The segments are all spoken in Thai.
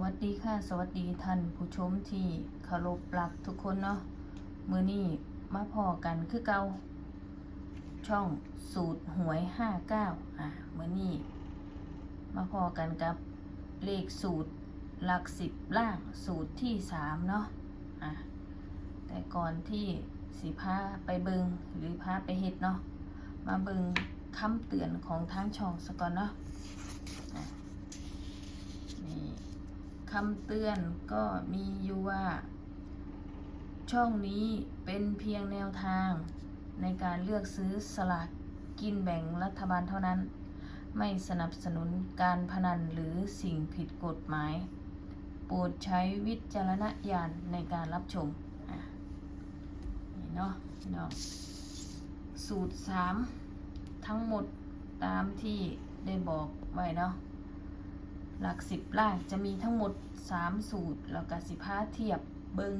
วัสดีค่ะ สวัสดีท่านผู้ชมที่เคารพรักทุกคนเนาะมือนี้มาพอกันคือเกาช่องสูตรหวยห้าเก้าอะมือนี้มาพอกันกับเลขสูตรหลักสิบล่างสูตรที่สามเนาะอะแต่ก่อนที่สีพาไปเบิงหรือพาไปเฮ็ดเนาะมาเบิงคำเตือนของทางช่องสก่อนเนาะ คำเตือนก็มีอยู่ว่า ช่องนี้เป็นเพียงแนวทางในการเลือกซื้อสลากกินแบ่งรัฐบาลเท่านั้น ไม่สนับสนุนการพนันหรือสิ่งผิดกฎหมาย โปรดใช้วิจารณญาณในการรับชมอะนี่เนาะพี่น้องสูตรสามทั้งหมดตามที่ได้บอกไว้เนาะ หลักสิบล่างจะมีทั้งหมดสามสูตร แล้วก็สิพาเทียบเบิง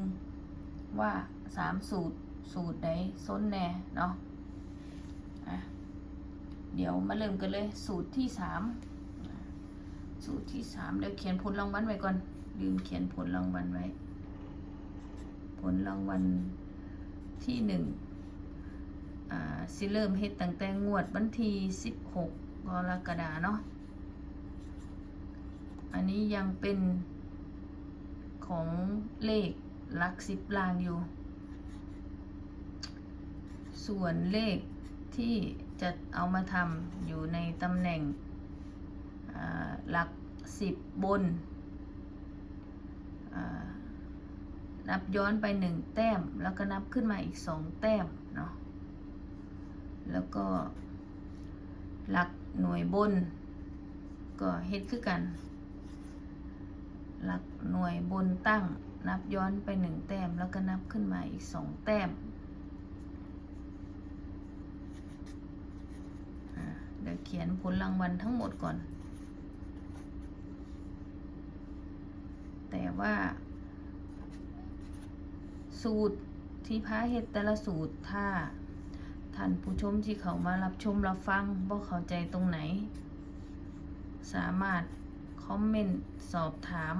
ว่าสามสูตร สูตรใดส้นแน่เนาะะเดี๋ยวมาเริ่มกันเลยสูตรที่สามสูตรที่สามเดี๋ยวเขียนผลรางวัลไว้ก่อน ลืมเขียนผลรางวัลไว้ ผลรางวัลที่หนึ่งอ่าสิเริ่มเฮ็ดตั้งแต่งวดวันที่สิบหกกรกฎาเนาะ อันนี้ยังเป็นของเลขหลักสิบลางอยู่ ส่วนเลขที่จะเอามาทำอยู่ในตำแหน่งหลักสิบบน นับย้อนไปหนึ่งแต้ม แล้วก็นับขึ้นมาอีกสองแต้มเนาะ แล้วก็หลักหน่วยบน ก็เฮ็ดคือกัน หลักหน่วยบนตั้ง นับย้อนไปหนึ่งแต้ม แล้วก็นับขึ้นมาอีกสองแต้ม เดี๋ยวเขียนผลรางวัลทั้งหมดก่อน แต่ว่า สูตรที่พาเฮ็ดแต่ละสูตรถ้าท่านผู้ชมที่เขามารับชมรับฟังบ่เข้าใจตรงไหน สามารถ คอมเมนต์สอบถาม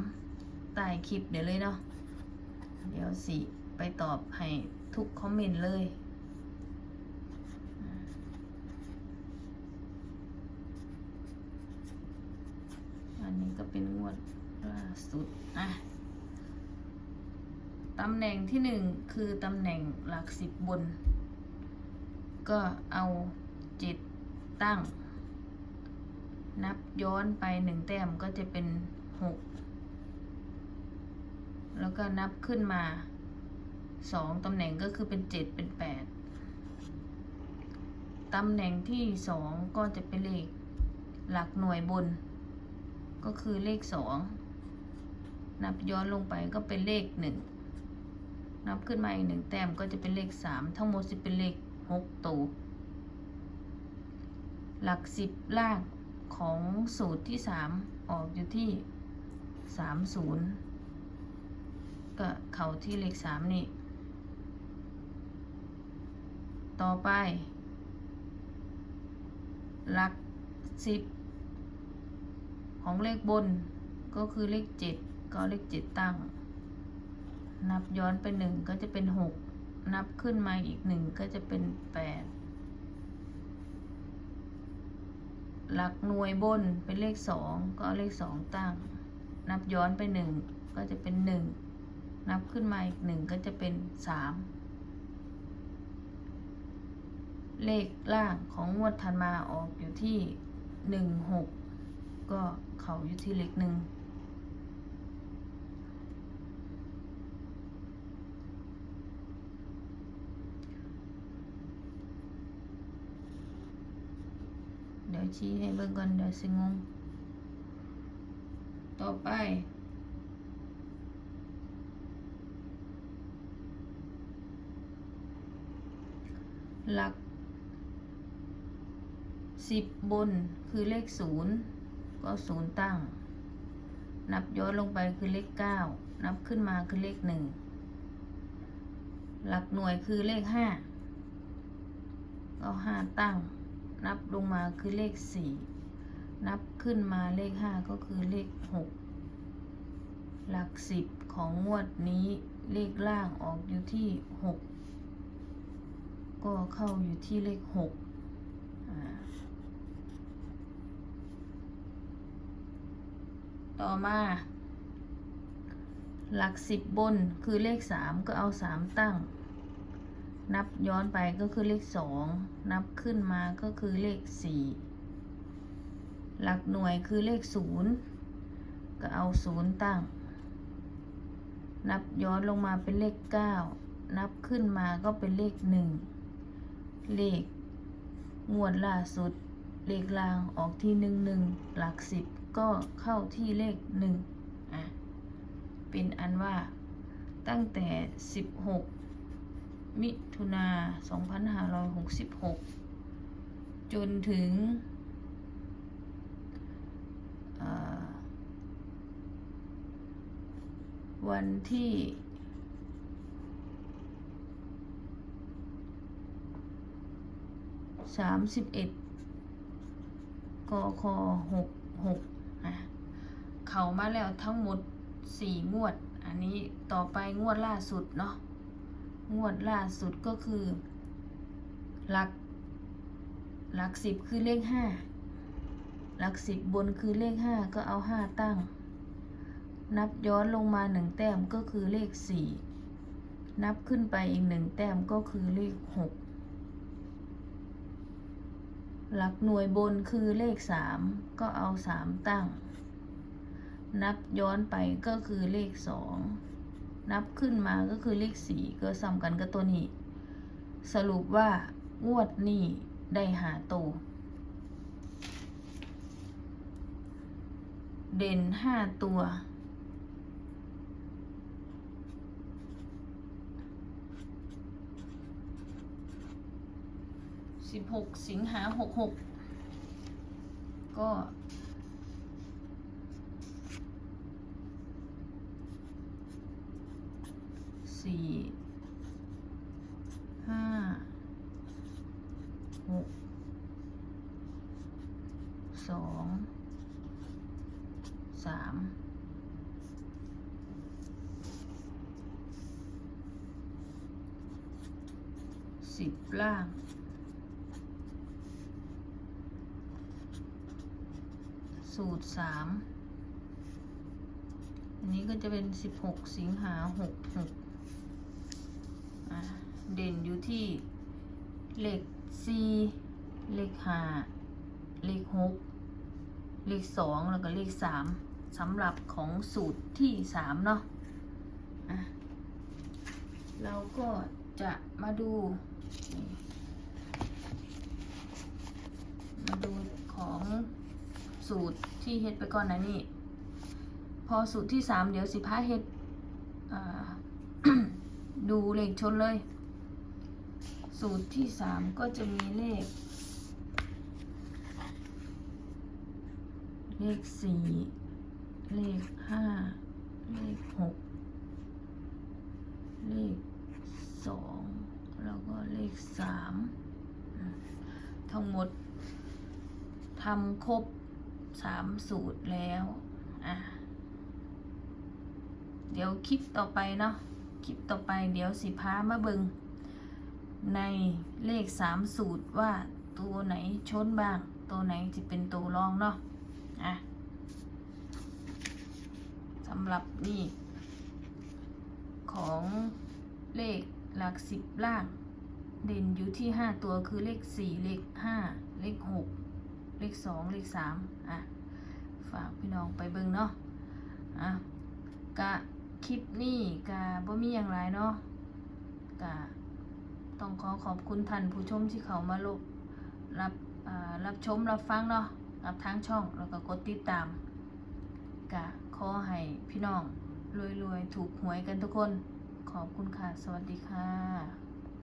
ใต้คลิปเดี๋ยวเลยเนาะเดี๋ยวสิ ไปตอบให้ทุกคอมเมนต์เลยอันนี้ก็เป็นงวดล่าสุดอะตำแหน่งที่หนึ่งคือตำแหน่งหลักสิบบน ก็เอาจ็ดตั้ง นับย้อนไปหนึ่งแต้มก็จะเป็นหกแล้วก็นับขึ้นมาสองตำแหน่งก็คือเป็นเจ็ดเป็นแปดตำแหน่งที่สองก็จะเป็นเลขหลักหน่วยบน ก็คือเลขสองนับย้อนลงไปก็เป็นเลขหนึ่งนับขึ้นมาอีกหนึ่งแต้มก็จะเป็นเลขสามทั้งหมดจะเป็นเลขหกตัวหลักสิบล่าง ของสูตรที่สามออกอยู่ที่สามศูนย์ก็เข่าที่เลขสามนี่ ต่อไปหลักสิบของเลขบนก็คือเลขเจ็ดก็เลขเจ็ดตั้ง นับย้อนไปหนึ่งก็จะเป็นหกนับขึ้นมาอีกหนึ่งก็จะเป็นแปด หลักหน่วยบนเป็นเลขสองก็เอาเลขสองตั้ง นับย้อนไปหนึ่งก็จะเป็นหนึ่งนับขึ้นมาอีกหนึ่งก็จะเป็นสามเลขล่างของงวดถัดมาออกอยู่ที่หนึ่งหกก็เขาอยู่ที่เลขหนึ่ง เดี๋ ยวชี้ให้เบิ่งก่อนเดี๋ยวสิงง ต่อไป หลักสิบบนคือเลขศูนย์ก็ศูนย์ตั้ง นับย้อนลงไปคือเลขเก้านับขึ้นมาคือเลขหนึ่งหลักหน่วยคือเลขห้าก็ห้าตั้ง นับลงมาคือเลขสี่นับขึ้นมาเลขห้าก็คือเลขหกหลักสิบของงวดนี้เลขล่างออกอยู่ที่หกก็เข้าอยู่ที่เลขหกต่อมา หลักสิบบนคือเลขสามก็เอาสามตั้ง นับย้อนไปก็คือเลขสองนับขึ้นมาก็คือเลขสี่หลักหน่วยคือเลขศูนย์ก็เอาศูนย์ตั้ง นับย้อนลงมาเป็นเลขเก้านับขึ้นมาก็เป็นเลขหนึ่งเลขงวดล่าสุด เลขลางออกที่หนึ่งหนึ่งหลักสิบก็เข้าที่เลขหนึ่งอะเป็นอันว่าตั้งแต่16 มิถุนา2566 จนถึงเอ่อวันที่ 31กค66อะเขามาแล้วทั้งหมดสี่งวด อันนี้ต่อไปงวดล่าสุดเนาะ งวดล่าสุดก็คือ หลัก หลักสิบคือเลขห้าหลักสิบบนคือเลขห้าก็เอาห้าตั้ง นับย้อนลงมาหนึ่งแต้มก็คือเลขสี่นับขึ้นไปอีกหนึ่งแต้มก็คือเลขหกหลักหน่วยบนคือเลขสามก็เอาสามตั้ง นับย้อนไปก็คือเลขสอง นับขึ้นมาก็คือเลขสี่ก็ซ้ำกันกับตัวนี้ สรุปว่างวดนี้ได้หาตัวเด่นห้าตัว สิบหกสิงหาหกหกก็ สี่ห้าหกสองสามสิบล่างสูตรสามอันนี้ก็จะเป็นสิบหกสิงหาหกหก เด่นอยู่ที่เลขสี่เลขห้าเลขหกเลขสองแล้วก็เลขสามสำหรับของสูตรที่สามเนาะเราก็จะมาดู มาดูของสูตรที่เฮ็ดไปก่อนนะนี่ พอสูตรที่สามเดี๋ยวสิพาเฮ็ดดูเลขชนเลย สูตรที่สามก็จะมีเลข เลขสี่เลขห้าเลขหกเลขสองแล้วก็เลขสามทั้งหมดทำครบสามสูตรแล้วอะเดี๋ยวคลิปต่อไปเนาะคลิปต่อไปเดี๋ยวสิพามาเบิง ในเลขสามสูตรว่าตัวไหนชนบ้าง ตัวไหนจะเป็นตัวรองเนาะอะสำหรับนี่ของเลขหลักสิบล่าง เด่นอยู่ที่ห้าตัวคือเลขสี่เลขห้าเลขหกเลขสองเลขสามอะ ฝากพี่น้องไปเบิ่งเนาะอะกะคลิปนี้กะบ่มีอย่างไรเนาะกะ ต้องขอขอบคุณท่านผู้ชมที่เขามาลบรับรับชมรับฟังเนาะรับทางช่องแล้วก็กดติดตามกะขอให้พี่น้องรวยๆ ถูกหวยกันทุกคน ขอบคุณค่ะ สวัสดีค่ะ